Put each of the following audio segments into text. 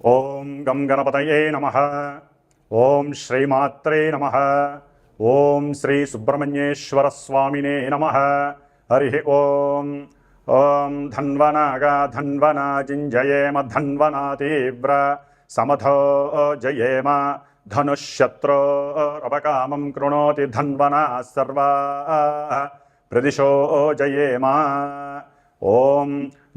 ఓం గం గణపతయే నమ ఓం శ్రీమాత్రే నమ ఓం శ్రీ సుబ్రహ్మణ్యేశ్వర స్వామినే నమ హరి ఓం ఓం ధన్వనాగా ధన్వనా జింజయేమ ధన్వనా తీవ్ర సమథో జయేమ ధనుశత్రోరపకామం కృణోతి ధన్వనా సర్వా ప్రదిశో జయేమ ఓం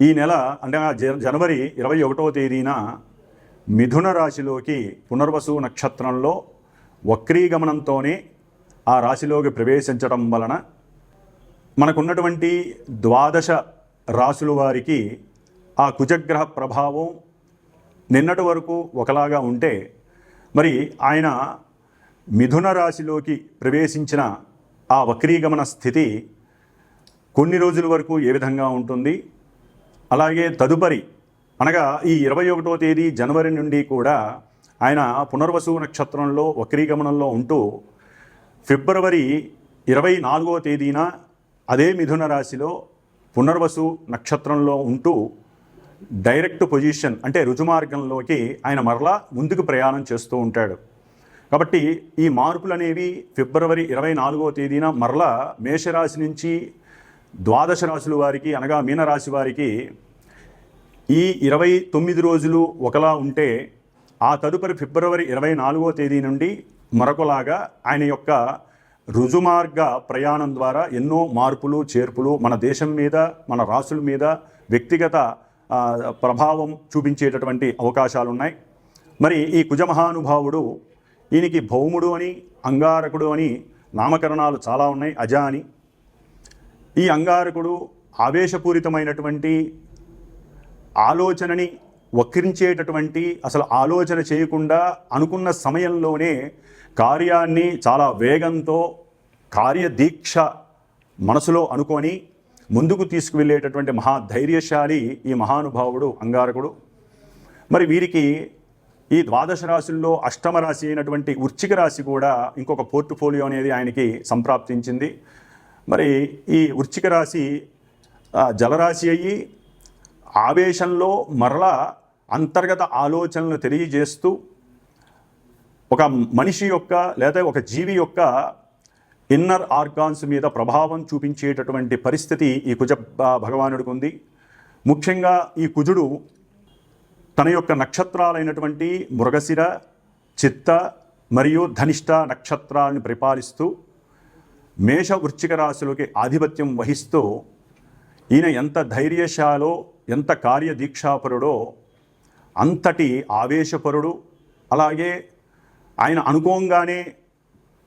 ఈ నెల అంటే జ- జనవరి ఇరవై ఒకటవ తేదీన మిథున రాశిలోకి పునర్వసు నక్షత్రంలో వక్రీగమనంతోనే ఆ రాశిలోకి ప్రవేశించడం వలన మనకున్నటువంటి ద్వాదశ రాశుల వారికి ఆ కుజగ్రహ ప్రభావం నిన్నటి వరకు ఒకలాగా ఉంటే మరి ఆయన మిథున రాశిలోకి ప్రవేశించిన ఆ వక్రీగమన స్థితి కొన్ని రోజుల వరకు ఏ విధంగా ఉంటుంది? అలాగే తదుపరి అనగా ఈ ఇరవై ఒకటో తేదీ జనవరి నుండి కూడా ఆయన పునర్వసు నక్షత్రంలో వక్రీగమనంలో ఉంటూ ఫిబ్రవరి ఇరవై నాలుగో తేదీన అదే మిథున రాశిలో పునర్వసు నక్షత్రంలో ఉంటూ డైరెక్ట్ పొజిషన్ అంటే రుజుమార్గంలోకి ఆయన మరలా ముందుకు ప్రయాణం చేస్తూ ఉంటాడు. కాబట్టి ఈ మార్పులు అనేవి ఫిబ్రవరి ఇరవై నాలుగో తేదీన మరలా మేషరాశి నుంచి ద్వాదశ రాశుల వారికి అనగా మీనరాశి వారికి ఈ ఇరవై తొమ్మిది రోజులు ఒకలా ఉంటే ఆ తదుపరి ఫిబ్రవరి ఇరవై నాలుగో తేదీ నుండి మరొకలాగా ఆయన యొక్క రుజుమార్గ ప్రయాణం ద్వారా ఎన్నో మార్పులు చేర్పులు మన దేశం మీద మన రాసుల మీద వ్యక్తిగత ప్రభావం చూపించేటటువంటి అవకాశాలు ఉన్నాయి మరి ఈ కుజమహానుభావుడు ఈయనకి భౌముడు అని అంగారకుడు అని నామకరణాలు చాలా ఉన్నాయి. అజ అని ఈ అంగారకుడు ఆవేశపూరితమైనటువంటి ఆలోచనని వక్రించేటటువంటి అసలు ఆలోచన చేయకుండా అనుకున్న సమయంలోనే కార్యాన్ని చాలా వేగంతో కార్యదీక్ష మనసులో అనుకొని ముందుకు తీసుకువెళ్ళేటటువంటి మహా ధైర్యశాలి ఈ మహానుభావుడు అంగారకుడు. మరి వీరికి ఈ ద్వాదశ రాశుల్లో అష్టమ రాశి అయినటువంటి ఉర్చిక రాశి కూడా ఇంకొక పోర్టుఫోలియో అనేది ఆయనకి సంప్రాప్తించింది. మరి ఈ వృచ్చిక రాశి జలరాశి అయ్యి ఆవేశంలో మరలా అంతర్గత ఆలోచనలు తెలియజేస్తూ ఒక మనిషి యొక్క లేదా ఒక జీవి యొక్క ఇన్నర్ ఆర్గాన్స్ మీద ప్రభావం చూపించేటటువంటి పరిస్థితి ఈ కుజ భగవానుడికి ఉంది. ముఖ్యంగా ఈ కుజుడు తన యొక్క నక్షత్రాలైనటువంటి మృగశిర చిత్త మరియు ధనిష్ట నక్షత్రాలను పరిపాలిస్తూ మేష వృశ్చిక రాశులకి ఆధిపత్యం వహిస్తూ ఈయన ఎంత ధైర్యశాలో ఎంత కార్యదీక్షాపరుడో అంతటి ఆవేశపరుడు. అలాగే ఆయన అనుకోంగానే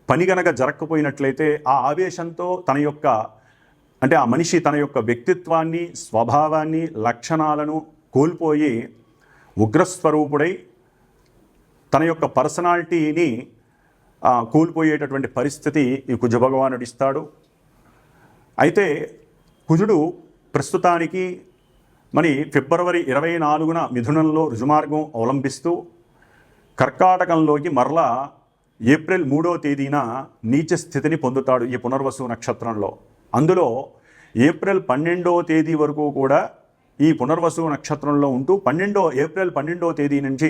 పని గనక జరగకపోయినట్లయితే ఆ ఆవేశంతో తన యొక్క అంటే ఆ మనిషి తన యొక్క వ్యక్తిత్వాన్ని స్వభావాన్ని లక్షణాలను కోల్పోయి ఉగ్రస్వరూపుడై తన యొక్క పర్సనాలిటీని కూలిపోయేటటువంటి పరిస్థితి ఈ కుజ భగవానుడు ఇస్తాడు. అయితే కుజుడు ప్రస్తుతానికి మరి ఫిబ్రవరి ఇరవై నాలుగున మిథునంలో రుజుమార్గం అవలంబిస్తూ కర్కాటకంలోకి మరలా ఏప్రిల్ మూడో తేదీన నీచ స్థితిని పొందుతాడు ఈ పునర్వసు నక్షత్రంలో. అందులో ఏప్రిల్ పన్నెండో తేదీ వరకు కూడా ఈ పునర్వసు నక్షత్రంలో ఉంటూ పన్నెండో ఏప్రిల్ పన్నెండో తేదీ నుంచి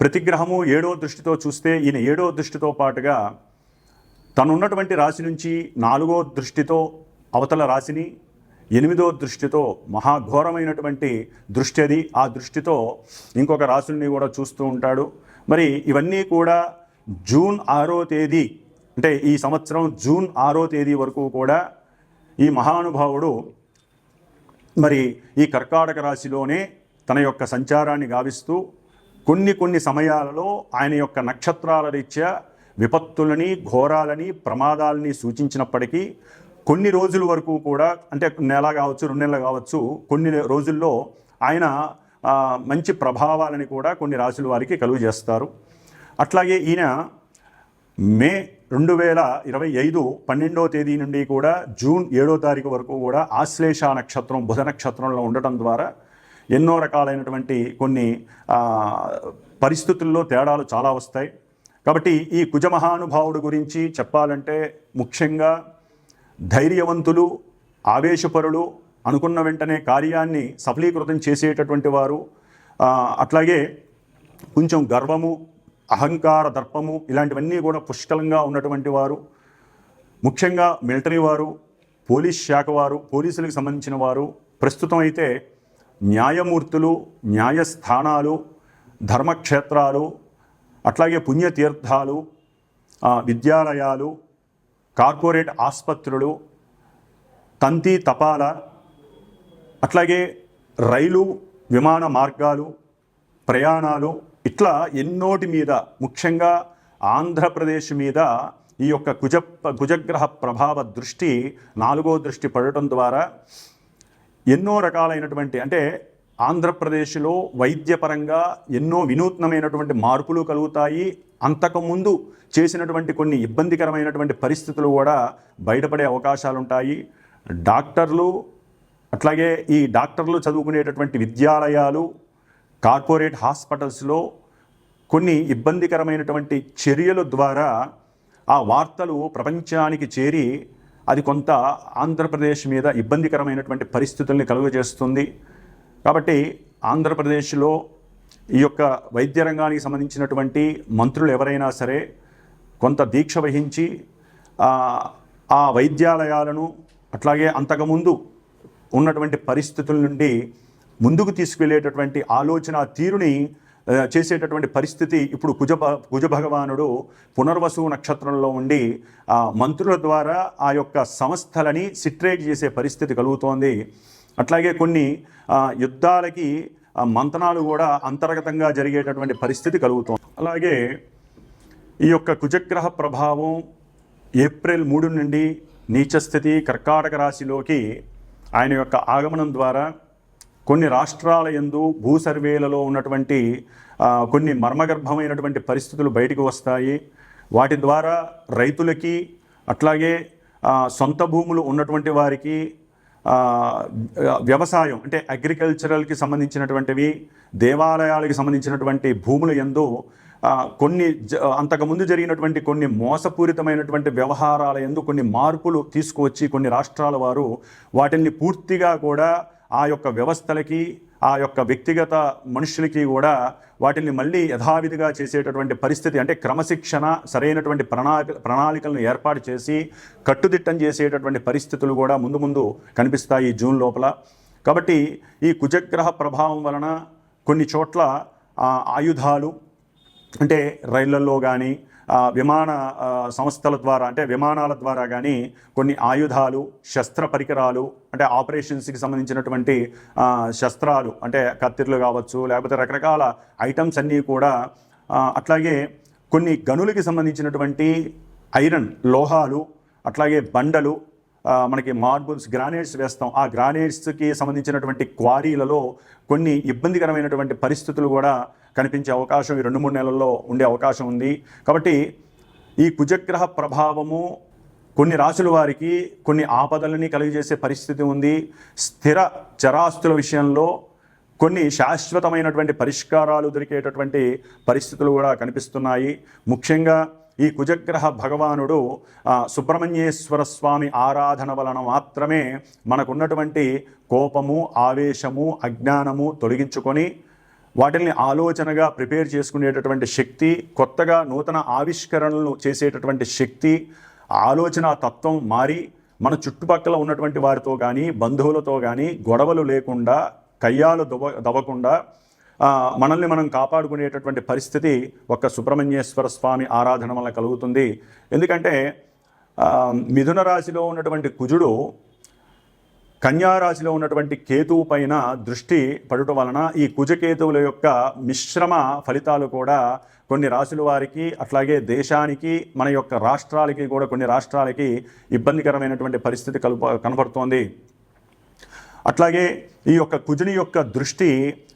ప్రతి గ్రహము ఏడో దృష్టితో చూస్తే ఈయన ఏడో దృష్టితో పాటుగా తనున్నటువంటి రాశి నుంచి నాలుగో దృష్టితో అవతల రాశిని ఎనిమిదో దృష్టితో మహాఘోరమైనటువంటి దృష్టి అది. ఆ దృష్టితో ఇంకొక రాశుల్ని కూడా చూస్తూ ఉంటాడు. మరి ఇవన్నీ కూడా జూన్ ఆరో తేదీ అంటే ఈ సంవత్సరం జూన్ ఆరో తేదీ వరకు కూడా ఈ మహానుభావుడు మరి ఈ కర్కాటక రాశిలోనే తన యొక్క సంచారాన్ని గావిస్తూ కొన్ని కొన్ని సమయాలలో ఆయన యొక్క నక్షత్రాల రీత్యా విపత్తులని ఘోరాలని ప్రమాదాలని సూచించినప్పటికీ కొన్ని రోజుల వరకు కూడా అంటే నెల కావచ్చు రెండు నెలలు కావచ్చు కొన్ని రోజుల్లో ఆయన మంచి ప్రభావాలని కూడా కొన్ని రాశుల వారికి కలుగు చేస్తారు. అట్లాగే ఈయన మే రెండు వేల ఇరవై ఐదు పన్నెండవ తేదీ నుండి కూడా జూన్ ఏడో తారీఖు వరకు కూడా ఆశ్లేష నక్షత్రం బుధ నక్షత్రంలో ఉండటం ద్వారా ఎన్నో రకాలైనటువంటి కొన్ని పరిస్థితుల్లో తేడాలు చాలా వస్తాయి. కాబట్టి ఈ కుజమహానుభావుడు గురించి చెప్పాలంటే ముఖ్యంగా ధైర్యవంతులు ఆవేశపరులు అనుకున్న వెంటనే కార్యాన్ని సఫలీకృతం చేసేటటువంటి వారు అట్లాగే కొంచెం గర్వము అహంకార దర్పము ఇలాంటివన్నీ కూడా పుష్కలంగా ఉన్నటువంటి వారు ముఖ్యంగా మిలిటరీ వారు పోలీస్ శాఖ వారు పోలీసులకు సంబంధించిన వారు ప్రస్తుతం అయితే న్యాయమూర్తులు న్యాయస్థానాలు ధర్మక్షేత్రాలు అట్లాగే పుణ్యతీర్థాలు విద్యాలయాలు కార్పొరేట్ ఆసుపత్రులు తంతి తపాల అట్లాగే రైలు విమాన మార్గాలు ప్రయాణాలు ఇట్లా ఎన్నోటి మీద ముఖ్యంగా ఆంధ్రప్రదేశ్ మీద ఈ యొక్క కుజ కుజగ్రహ ప్రభావ దృష్టి నాలుగో దృష్టి పడటం ద్వారా ఎన్నో రకాలైనటువంటి అంటే ఆంధ్రప్రదేశ్లో వైద్యపరంగా ఎన్నో వినూత్నమైనటువంటి మార్పులు కలుగుతాయి. అంతకుముందు చేసినటువంటి కొన్ని ఇబ్బందికరమైనటువంటి పరిస్థితులు కూడా బయటపడే అవకాశాలు ఉంటాయి డాక్టర్లు అట్లాగే ఈ డాక్టర్లు చదువుకునేటటువంటి విద్యాలయాలు కార్పొరేట్ హాస్పిటల్స్లో కొన్ని ఇబ్బందికరమైనటువంటి చర్యల ద్వారా ఆ వార్తలు ప్రపంచానికి చేరి అది కొంత ఆంధ్రప్రదేశ్ మీద ఇబ్బందికరమైనటువంటి పరిస్థితుల్ని కలుగజేస్తుంది. కాబట్టి ఆంధ్రప్రదేశ్లో ఈ యొక్క వైద్య రంగానికి సంబంధించినటువంటి మంత్రులు ఎవరైనా సరే కొంత దీక్ష వహించి ఆ, వైద్యాలయాలను అట్లాగే అంతకుముందు ఉన్నటువంటి పరిస్థితుల నుండి ముందుకు తీసుకెళ్ళేటటువంటి ఆలోచన తీరుని చేసేటటువంటి పరిస్థితి ఇప్పుడు కుజ కుజ భగవానుడు పునర్వసు నక్షత్రంలో ఉండి ఆ మంత్రుల ద్వారా ఆ యొక్క సంస్థలని సిట్రేట్ చేసే పరిస్థితి కలుగుతోంది. అట్లాగే కొన్ని యుద్ధాలకి మంతనాలు కూడా అంతర్గతంగా జరిగేటటువంటి పరిస్థితి కలుగుతోంది. అలాగే ఈ యొక్క కుజగ్రహ ప్రభావం ఏప్రిల్ మూడు నుండి నీచస్థితి కర్కాటక రాశిలోకి ఆయన యొక్క ఆగమనం ద్వారా కొన్ని రాష్ట్రాల యందు భూ సర్వేలలో ఉన్నటువంటి కొన్ని మర్మగర్భమైనటువంటి పరిస్థితులు బయటకు వస్తాయి. వాటి ద్వారా రైతులకి అట్లాగే సొంత భూములు ఉన్నటువంటి వారికి వ్యవసాయం అంటే అగ్రికల్చరల్కి సంబంధించినటువంటివి దేవాలయాలకి సంబంధించినటువంటి భూముల ఎందు కొన్ని జ- అంతకుముందు జరిగినటువంటి కొన్ని మోసపూరితమైనటువంటి వ్యవహారాల ఎందు కొన్ని మార్పులు తీసుకువచ్చి కొన్ని రాష్ట్రాల వారు వాటిని పూర్తిగా కూడా ఆ యొక్క వ్యవస్థలకి ఆ యొక్క వ్యక్తిగత మనుషులకి కూడా వాటిని మళ్ళీ యథావిధిగా చేసేటటువంటి పరిస్థితి అంటే క్రమశిక్షణ సరైనటువంటి ప్రణాళిక ప్రణాళికలను ఏర్పాటు చేసి కట్టుదిట్టం చేసేటటువంటి పరిస్థితులు కూడా ముందు ముందు కనిపిస్తాయి జూన్ లోపల. కాబట్టి ఈ కుజగ్రహ ప్రభావం వలన కొన్ని చోట్ల ఆయుధాలు అంటే రైళ్ళలో కానీ విమాన సంస్థల ద్వారా అంటే విమానాల ద్వారా కానీ కొన్ని ఆయుధాలు శస్త్ర పరికరాలు అంటే ఆపరేషన్స్కి సంబంధించినటువంటి శస్త్రాలు అంటే కత్తిర్లు కావచ్చు లేకపోతే రకరకాల ఐటమ్స్ అన్నీ కూడా అట్లాగే కొన్ని గనులకి సంబంధించినటువంటి ఐరన్ లోహాలు అట్లాగే బండలు మనకి మార్బుల్స్ గ్రానైట్స్ వేస్తాం. ఆ గ్రానైట్స్కి సంబంధించినటువంటి క్వారీలలో కొన్ని ఇబ్బందికరమైనటువంటి పరిస్థితులు కూడా కనిపించే అవకాశం ఈ రెండు మూడు నెలల్లో ఉండే అవకాశం ఉంది. కాబట్టి ఈ కుజగ్రహ ప్రభావము కొన్ని రాసుల వారికి కొన్ని ఆపదలని కలిగజేసే పరిస్థితి ఉంది. స్థిర చరాస్తుల విషయంలో కొన్ని శాశ్వతమైనటువంటి పరిష్కారాలు దొరికేటటువంటి పరిస్థితులు కూడా కనిపిస్తున్నాయి. ముఖ్యంగా ఈ కుజగ్రహ భగవానుడు సుబ్రహ్మణ్యేశ్వర స్వామి ఆరాధన వలన మాత్రమే మనకున్నటువంటి కోపము ఆవేశము అజ్ఞానము తొలగించుకొని వాటిని ఆలోచనగా ప్రిపేర్ చేసుకునేటటువంటి శక్తి కొత్తగా నూతన ఆవిష్కరణలు చేసేటటువంటి శక్తి ఆలోచన తత్వం మారి మన చుట్టుపక్కల ఉన్నటువంటి వారితో కానీ బంధువులతో కానీ గొడవలు లేకుండా కయ్యాలు దవ దవ్వకుండా మనల్ని మనం కాపాడుకునేటటువంటి పరిస్థితి ఒక్క సుబ్రహ్మణ్యేశ్వర స్వామి ఆరాధన వల్ల కలుగుతుంది. ఎందుకంటే మిథున రాశిలో ఉన్నటువంటి కుజుడు కన్యా రాశిలో ఉన్నటువంటి కేతువు పైన దృష్టి పడుట వలన ఈ కుజకేతువుల యొక్క మిశ్రమ ఫలితాలు కూడా కొన్ని రాశుల వారికి అట్లాగే దేశానికి మన యొక్క రాష్ట్రాలకి కూడా కొన్ని రాష్ట్రాలకి ఇబ్బందికరమైనటువంటి పరిస్థితి కలుప కనపడుతోంది అట్లాగే ఈ యొక్క కుజుని యొక్క దృష్టి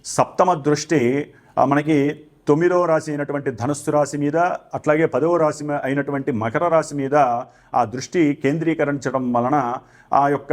సప్తమ దృష్టి మనకి తొమ్మిదవ రాశి అయినటువంటి ధనుస్సు రాశి మీద అట్లాగే పదవ రాశి అయినటువంటి మకర రాశి మీద ఆ దృష్టి కేంద్రీకరించడం వలన ఆ యొక్క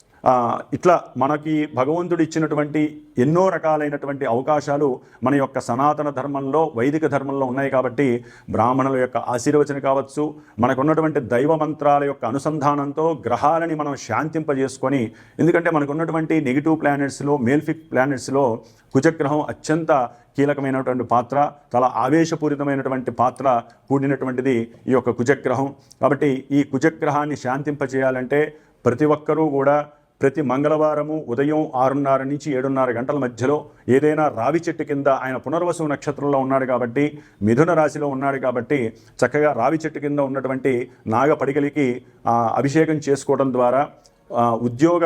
ఇట్లా మనకి భగవంతుడు ఇచ్చినటువంటి ఎన్నో రకాలైనటువంటి అవకాశాలు మన యొక్క సనాతన ధర్మంలో వైదిక ధర్మంలో ఉన్నాయి కాబట్టి బ్రాహ్మణుల యొక్క ఆశీర్వచన కావచ్చు మనకున్నటువంటి దైవ మంత్రాల యొక్క అనుసంధానంతో గ్రహాలని మనం శాంతింపజేసుకొని ఎందుకంటే మనకున్నటువంటి నెగిటివ్ ప్లానెట్స్లో మేల్ఫిక్ ప్లానెట్స్లో కుజగ్రహం అత్యంత కీలకమైనటువంటి పాత్ర చాలా ఆవేశపూరితమైనటువంటి పాత్ర కూడినటువంటిది ఈ యొక్క కుజగ్రహం. కాబట్టి ఈ కుజగ్రహాన్ని శాంతింపజేయాలంటే ప్రతి ఒక్కరూ కూడా ప్రతి మంగళవారము ఉదయం ఆరున్నర నుంచి ఏడున్నర గంటల మధ్యలో ఏదైనా రావి చెట్టు కింద ఆయన పునర్వసు నక్షత్రంలో ఉన్నాడు కాబట్టి మిథున రాశిలో ఉన్నాడు కాబట్టి చక్కగా రావి చెట్టు కింద ఉన్నటువంటి నాగపడిగలికి అభిషేకం చేసుకోవడం ద్వారా ఉద్యోగ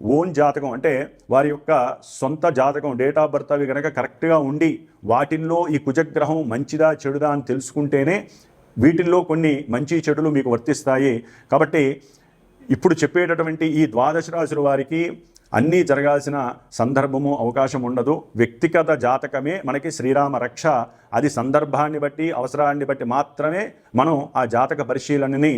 ఓన్ జాతకం అంటే వారి యొక్క సొంత జాతకం డేట్ ఆఫ్ బర్త్ అవి కనుక కరెక్ట్గా ఉండి వాటిల్లో ఈ కుజగ్రహం మంచిదా చెడుదా అని తెలుసుకుంటేనే వీటిల్లో కొన్ని మంచి చెడులు మీకు వర్తిస్తాయి. కాబట్టి ఇప్పుడు చెప్పేటటువంటి ఈ ద్వాదశ రాశుల వారికి అన్నీ జరగాల్సిన సందర్భము అవకాశం ఉండదు. వ్యక్తిగత జాతకమే మనకి శ్రీరామ రక్ష. అది సందర్భాన్ని బట్టి అవసరాన్ని బట్టి మాత్రమే మనం ఆ జాతక పరిశీలనని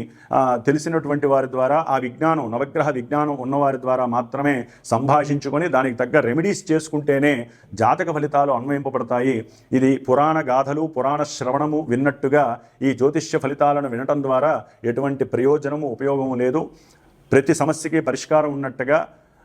తెలిసినటువంటి వారి ద్వారా ఆ విజ్ఞానం నవగ్రహ విజ్ఞానం ఉన్నవారి ద్వారా మాత్రమే సంభాషించుకొని దానికి తగ్గ రెమెడీస్ చేసుకుంటేనే జాతక ఫలితాలు అన్వయింపబడతాయి. ఇది పురాణ గాథలు పురాణ శ్రవణము విన్నట్టుగా ఈ జ్యోతిష్య ఫలితాలను వినటం ద్వారా ఎటువంటి ప్రయోజనము ఉపయోగము లేదు. ప్రతి సమస్యకి పరిష్కారం ఉన్నట్టుగా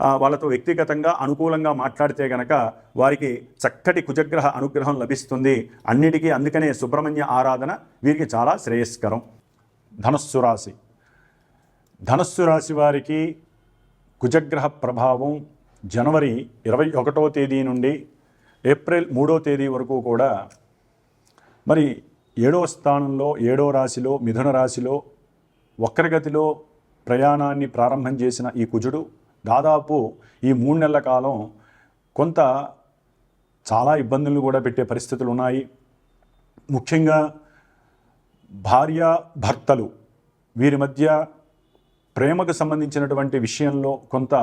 వాళ్ళతో వ్యక్తిగతంగా అనుకూలంగా మాట్లాడితే గనక వారికి చక్కటి కుజగ్రహ అనుగ్రహం లభిస్తుంది. అన్నిటికీ అందుకనే సుబ్రహ్మణ్య ఆరాధన వీరికి చాలా శ్రేయస్కరం. ధనస్సు రాశి. ధనస్సు రాశి వారికి కుజగ్రహ ప్రభావం జనవరి ఇరవై ఒకటో తేదీ నుండి ఏప్రిల్ మూడో తేదీ వరకు కూడా మరి ఏడవ స్థానంలో ఏడో రాశిలో మిథున రాశిలో వక్రగతిలో ప్రయాణాన్ని ప్రారంభం చేసిన ఈ కుజుడు దాదాపు ఈ మూడు నెలల కాలం కొంత చాలా ఇబ్బందులు కూడా పెట్టే పరిస్థితులు ఉన్నాయి. ముఖ్యంగా భార్య భర్తలు వీరి మధ్య ప్రేమకు సంబంధించినటువంటి విషయంలో కొంత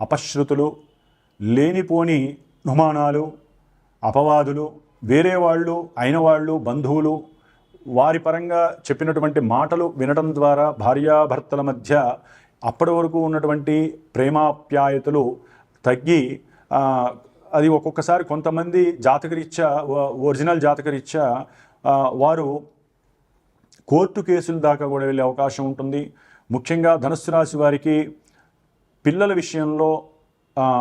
అపశృతులు లేనిపోని నుమానాలు అపవాదులు వేరే వాళ్ళు అయిన వాళ్ళు బంధువులు వారి పరంగా చెప్పినటువంటి మాటలు వినడం ద్వారా భార్యాభర్తల మధ్య అప్పటి వరకు ఉన్నటువంటి ప్రేమాప్యాయతలు తగ్గి అది ఒక్కొక్కసారి కొంతమంది జాతకరీత్యా ఒరిజినల్ జాతకరీత్యా వారు కోర్టు కేసుల దాకా కూడా వెళ్ళే అవకాశం ఉంటుంది. ముఖ్యంగా ధనుస్సు రాశి వారికి పిల్లల విషయంలో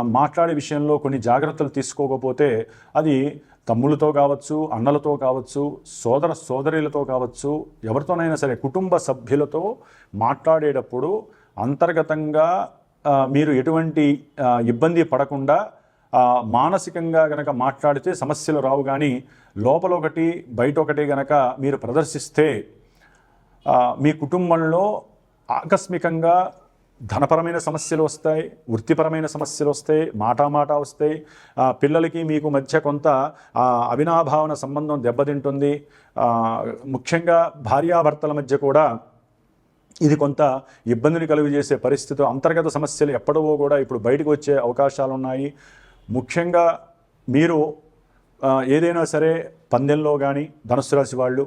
మాట్లాడే విషయంలో కొన్ని జాగ్రత్తలు తీసుకోకపోతే అది తమ్ములతో కావచ్చు అన్నలతో కావచ్చు సోదర సోదరులతో కావచ్చు ఎవరితోనైనా సరే కుటుంబ సభ్యులతో మాట్లాడేటప్పుడు అంతర్గతంగా మీరు ఎటువంటి ఇబ్బంది పడకుండా మానసికంగా గనక మాట్లాడితే సమస్యలు రావు కానీ లోపల ఒకటి బయట ఒకటి గనక మీరు ప్రదర్శిస్తే మీ కుటుంబంలో ఆకస్మికంగా ధనపరమైన సమస్యలు వస్తాయి వృత్తిపరమైన సమస్యలు వస్తాయి మాటామాట వస్తాయి. పిల్లలకి మీకు మధ్య కొంత అవినాభావన సంబంధం దెబ్బతింటుంది. ముఖ్యంగా భార్యాభర్తల మధ్య కూడా ఇది కొంత ఇబ్బందిని కలుగజేసే పరిస్థితి అంతర్గత సమస్యలు ఎప్పటివో కూడా ఇప్పుడు బయటకు వచ్చే అవకాశాలు ఉన్నాయి ముఖ్యంగా మీరు ఏదైనా సరే పందెంలో కానీ ధనుసు రాశి వాళ్ళు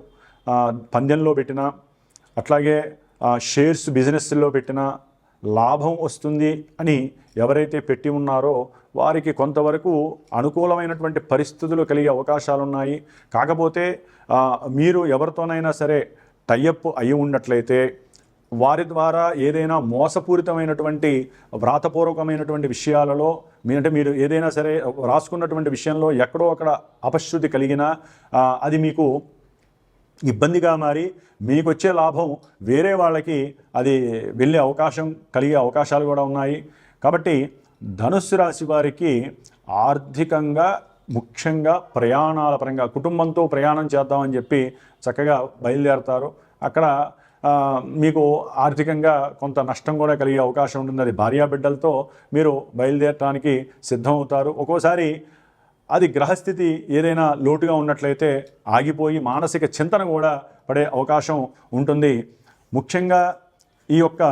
పందెంలో పెట్టినా అట్లాగే షేర్స్ బిజినెస్లో పెట్టినా లాభం వస్తుంది అని ఎవరైతే పెట్టి ఉన్నారో వారికి కొంతవరకు అనుకూలమైనటువంటి పరిస్థితులు కలిగే అవకాశాలు ఉన్నాయి కాకపోతే మీరు ఎవరితోనైనా సరే టైఅప్ అయి ఉన్నట్లయితే వారి ద్వారా ఏదైనా మోసపూరితమైనటువంటి వ్రాతపూర్వకమైనటువంటి విషయాలలో మీరంటే మీరు ఏదైనా సరే రాసుకున్నటువంటి విషయంలో ఎక్కడో అక్కడ అపశృతి కలిగినా అది మీకు ఇబ్బందిగా మారి మీకు వచ్చే లాభం వేరే వాళ్ళకి అది వెళ్ళే అవకాశం కలిగే అవకాశాలు కూడా ఉన్నాయి. కాబట్టి ధనుస్సు రాశి వారికి ఆర్థికంగా ముఖ్యంగా ప్రయాణాల పరంగా కుటుంబంతో ప్రయాణం చేద్దామని చెప్పి చక్కగా బయలుదేరతారు. అక్కడ మీకు ఆర్థికంగా కొంత నష్టం కూడా కలిగే అవకాశం ఉంటుంది. అది భార్యాబిడ్డలతో మీరు బయలుదేరటానికి సిద్ధమవుతారు. ఒక్కోసారి అది గ్రహస్థితి ఏదైనా లోటుగా ఉన్నట్లయితే ఆగిపోయి మానసిక చింతన కూడా పడే అవకాశం ఉంటుంది. ముఖ్యంగా ఈ యొక్క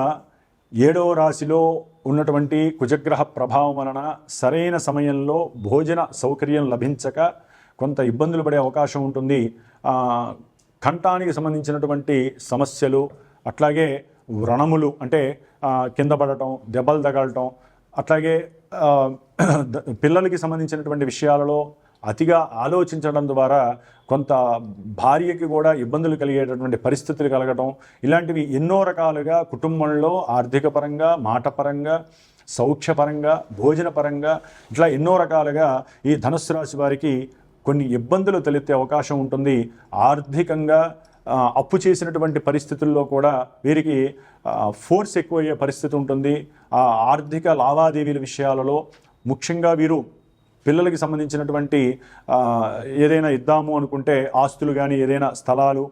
ఏడవ రాశిలో ఉన్నటువంటి కుజగ్రహ ప్రభావం వలన సరైన సమయంలో భోజన సౌకర్యం లభించక కొంత ఇబ్బందులు పడే అవకాశం ఉంటుంది. కంఠానికి సంబంధించినటువంటి సమస్యలు అట్లాగే వ్రణములు అంటే కింద పడటం దెబ్బలు తగలటం అట్లాగే ద- పిల్లలకి సంబంధించినటువంటి విషయాలలో అతిగా ఆలోచించడం ద్వారా కొంత భార్యకి కూడా ఇబ్బందులు కలిగేటటువంటి పరిస్థితులు కలగటం ఇలాంటివి ఎన్నో రకాలుగా కుటుంబంలో ఆర్థిక పరంగా మాటపరంగా సౌఖ్యపరంగా భోజనపరంగా ఇట్లా ఎన్నో రకాలుగా ఈ ధనుస్సు రాశి వారికి కొన్ని ఇబ్బందులు తలెత్తే అవకాశం ఉంటుంది. ఆర్థికంగా అప్పు చేసినటువంటి పరిస్థితుల్లో కూడా వీరికి ఫోర్స్ ఎక్కువయ్యే పరిస్థితి ఉంటుంది. ఆ ఆర్థిక లావాదేవీల విషయాలలో ముఖ్యంగా వీరు పిల్లలకి సంబంధించినటువంటి ఏదైనా ఇద్దాము అనుకుంటే ఆస్తులు కానీ ఏదైనా స్థలాలు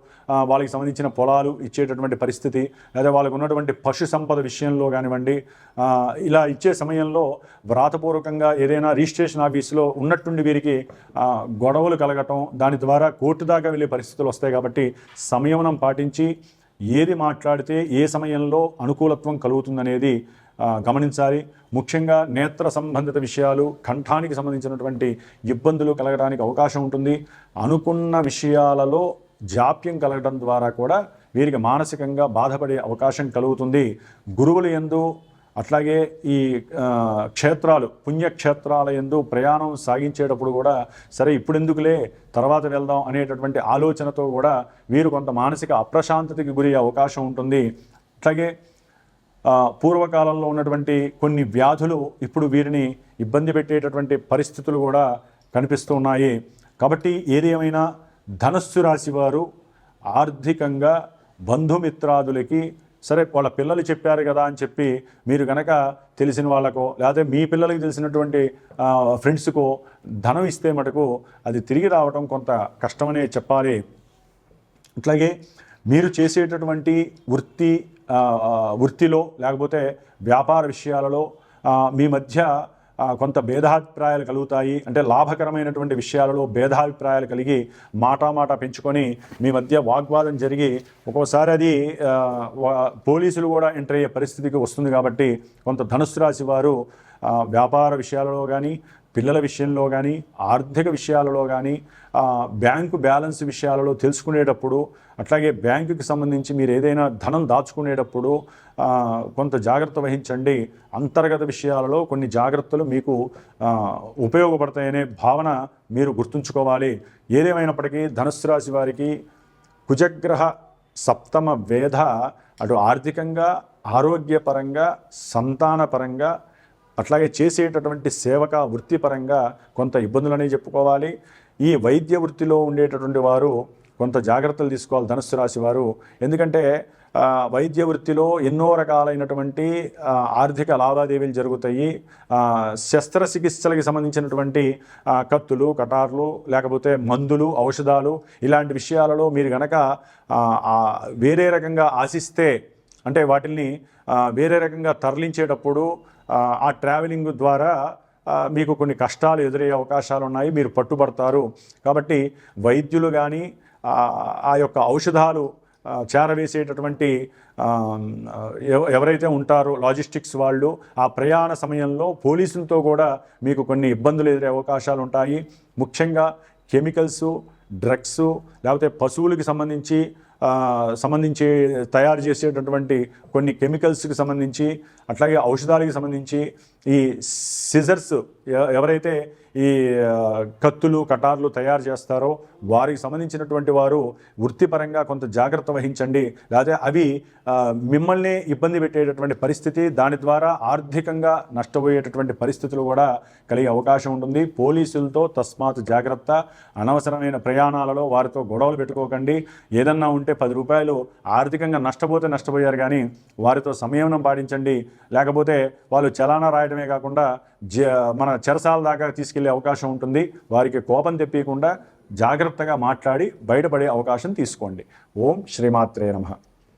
వాళ్ళకి సంబంధించిన పొలాలు ఇచ్చేటటువంటి పరిస్థితి లేదా వాళ్ళకు ఉన్నటువంటి పశు సంపద విషయంలో కానివ్వండి ఇలా ఇచ్చే సమయంలో వ్రాతపూర్వకంగా ఏదైనా రిజిస్ట్రేషన్ ఆఫీసులో ఉన్నట్టుండి వీరికి గొడవలు కలగటం దాని ద్వారా కోర్టు దాకా వెళ్ళే పరిస్థితులు వస్తాయి కాబట్టి సంయమనం పాటించి ఏది మాట్లాడితే ఏ సమయంలో అనుకూలత్వం కలుగుతుందనేది గమనించాలి. ముఖ్యంగా నేత్ర సంబంధిత విషయాలు కంఠానికి సంబంధించినటువంటి ఇబ్బందులు కలగడానికి అవకాశం ఉంటుంది. అనుకున్న విషయాలలో జాప్యం కలగడం ద్వారా కూడా వీరికి మానసికంగా బాధపడే అవకాశం కలుగుతుంది. గురువులు ఎందు అట్లాగే ఈ క్షేత్రాలు పుణ్యక్షేత్రాల ఎందు ప్రయాణం సాగించేటప్పుడు కూడా సరే ఇప్పుడెందుకులే తర్వాత వెళ్దాం అనేటటువంటి ఆలోచనతో కూడా వీరు కొంత మానసిక అప్రశాంతతకి గురయ్యే అవకాశం ఉంటుంది. అట్లాగే పూర్వకాలంలో ఉన్నటువంటి కొన్ని వ్యాధులు ఇప్పుడు వీరిని ఇబ్బంది పెట్టేటటువంటి పరిస్థితులు కూడా కనిపిస్తూ ఉన్నాయి. కాబట్టి ఏది ఏమైనా ధనస్సు రాశి వారు ఆర్థికంగా బంధుమిత్రాదులకి సరే వాళ్ళ పిల్లలు చెప్పారు కదా అని చెప్పి మీరు కనుక తెలిసిన వాళ్ళకో లేకపోతే మీ పిల్లలకి తెలిసినటువంటి ఫ్రెండ్స్కో ధనం ఇస్తే మటుకు అది తిరిగి రావడం కొంత కష్టమనే చెప్పాలి. అట్లాగే మీరు చేసేటటువంటి వృత్తి వృత్తిలో లేకపోతే వ్యాపార విషయాలలో మీ మధ్య కొంత భేదాభిప్రాయాలు కలుగుతాయి. అంటే లాభకరమైనటువంటి విషయాలలో భేదాభిప్రాయాలు కలిగి మాటామాట పెంచుకొని మీ మధ్య వాగ్వాదం జరిగి ఒక్కోసారి అది పోలీసులు కూడా ఎంటర్ అయ్యే పరిస్థితికి వస్తుంది కాబట్టి కొంత ధనుసు రాశి వారు వ్యాపార విషయాలలో కానీ పిల్లల విషయంలో కానీ ఆర్థిక విషయాలలో కానీ బ్యాంకు బ్యాలెన్స్ విషయాలలో తెలుసుకునేటప్పుడు అట్లాగే బ్యాంకుకి సంబంధించి మీరు ఏదైనా ధనం దాచుకునేటప్పుడు కొంత జాగ్రత్త వహించండి. అంతర్గత విషయాలలో కొన్ని జాగ్రత్తలు మీకు ఉపయోగపడతాయనే భావన మీరు గుర్తుంచుకోవాలి. ఏదేమైనప్పటికీ ధనుసు రాశి వారికి కుజగ్రహ సప్తమ వేధ అటు ఆర్థికంగా ఆరోగ్యపరంగా సంతానపరంగా అట్లాగే చేసేటటువంటి సేవక వృత్తిపరంగా కొంత ఇబ్బందులనే చెప్పుకోవాలి. ఈ వైద్య వృత్తిలో ఉండేటటువంటి వారు కొంత జాగ్రత్తలు తీసుకోవాలి ధనుస్సు రాశి వారు. ఎందుకంటే వైద్య వృత్తిలో ఎన్నో రకాలైనటువంటి ఆర్థిక లావాదేవీలు జరుగుతాయి. శస్త్రచికిత్సలకి సంబంధించినటువంటి కత్తులు కటార్లు లేకపోతే మందులు ఔషధాలు ఇలాంటి విషయాలలో మీరు గనక వేరే రకంగా ఆశిస్తే అంటే వాటిని వేరే రకంగా తరలించేటప్పుడు ఆ, ట్రావెలింగ్ ద్వారా మీకు కొన్ని కష్టాలు ఎదురయ్యే అవకాశాలు ఉన్నాయి మీరు పట్టుబడతారు. కాబట్టి వైద్యులు కానీ ఆ యొక్క ఔషధాలు చేరవేసేటటువంటి ఎవ- ఎవరైతే ఉంటారో లాజిస్టిక్స్ వాళ్ళు ఆ ప్రయాణ సమయంలో పోలీసులతో కూడా మీకు కొన్ని ఇబ్బందులు ఎదురే అవకాశాలు ఉంటాయి. ముఖ్యంగా కెమికల్స్ డ్రగ్స్ లేకపోతే పశువులకు సంబంధించి సంబంధించి తయారు చేసేటటువంటి కొన్ని కెమికల్స్కి సంబంధించి అట్లాగే ఔషధాలకి సంబంధించి ఈ సిజర్స్ ఎవరైతే ఈ కత్తులు కటార్లు తయారు చేస్తారో వారికి సంబంధించినటువంటి వారు వృత్తిపరంగా కొంత జాగ్రత్త వహించండి. లేదా అవి మిమ్మల్ని ఇబ్బంది పెట్టేటటువంటి పరిస్థితి దాని ద్వారా ఆర్థికంగా నష్టపోయేటటువంటి పరిస్థితులు కూడా కలిగే అవకాశం ఉంటుంది. పోలీసులతో తస్మాత్ జాగ్రత్త అనవసరమైన ప్రయాణాలలో వారితో గొడవలు పెట్టుకోకండి. ఏదన్నా ఉంటే పది రూపాయలు ఆర్థికంగా నష్టపోతే నష్టపోయారు కానీ వారితో సంయమనం పాటించండి. లేకపోతే వాళ్ళు చలానా చేయడమే కాకుండా జ మన చెరసాల దాకా తీసుకెళ్ళే అవకాశం ఉంటుంది. వారికి కోపం తెప్పకుండా జాగ్రత్తగా మాట్లాడి బయటపడే అవకాశం తీసుకోండి. ఓం శ్రీమాత్రే నమః.